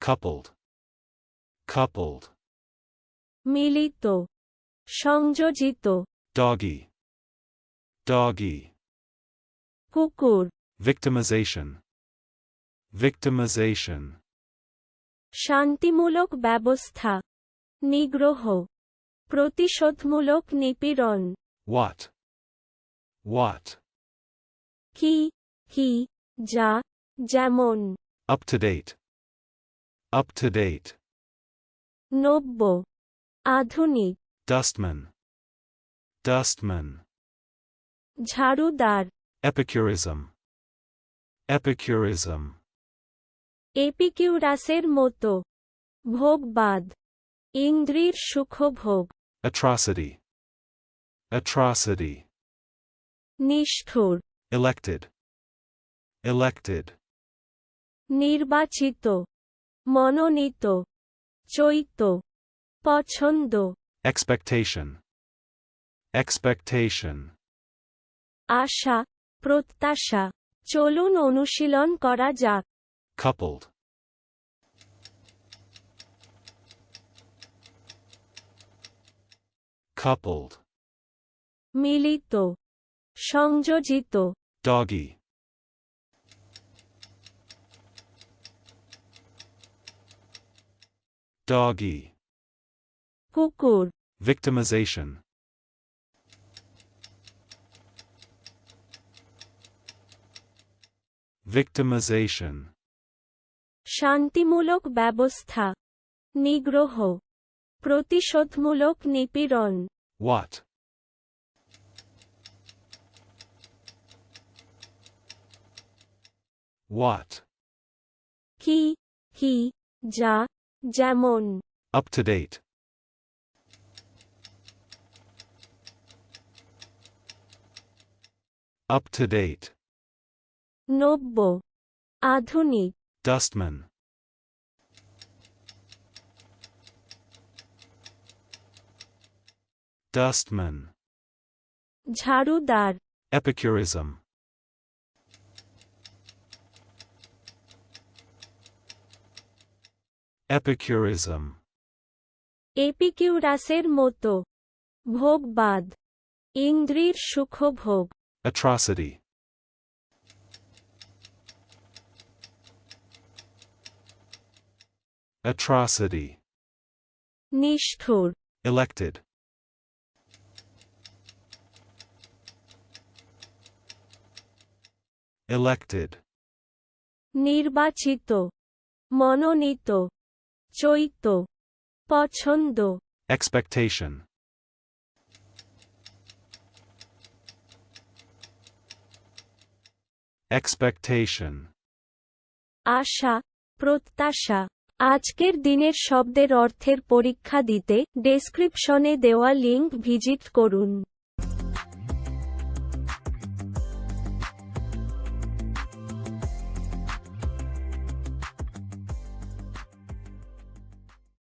coupled, coupled, মিলিত সংযোজিত doggy, doggy, কুকুর victimization, victimization, শান্তিমূলক ব্যবস্থা নিগ্রহ প্রতিশোধমূলক নিপীড়ন what, what, কি কি যা যেমন up to date, up to date, নব্য আধুনিক dustman, dustman, ঝাড়ুদার epicurism, epicurism, এপিকিউরাসের মতো ভোগবাদ ইন্দ্রির সুখভোগ atrocity, atrocity, নিষ্ঠুর elected, elected, নির্বাচিত মনোনীত চৈত পছন্দ expectation, expectation, আশা প্রত্যাশা চলুন অনুশীলন করা যাক coupled, coupled, মিলিত সংযোজিত doggy, doggy, কুকুর victimization, victimization, শান্তিমূলক ব্যবস্থা নিগ্রহ প্রতিশোধমূলক নিপীড়ন what, what, কি কি যা যেমন up to date, up to date, নব্য আধুনিক dustman, dustman, ঝাড়ুদার epicurism, epicurism, এপিকিউরাসের মতো ভোগবাদ ইন্দ্রির সুখভোগ atrocity, atrocity, নিষ্ঠুর elected, elected, নির্বাচিত মনোনীত চৈত পছন্দ। Expectation, expectation, আশা প্রত্যাশা। আজকের দিনের শব্দের অর্থের পরীক্ষা দিতে ডেসক্রিপশনে দেওয়া লিংক ভিজিট করুন।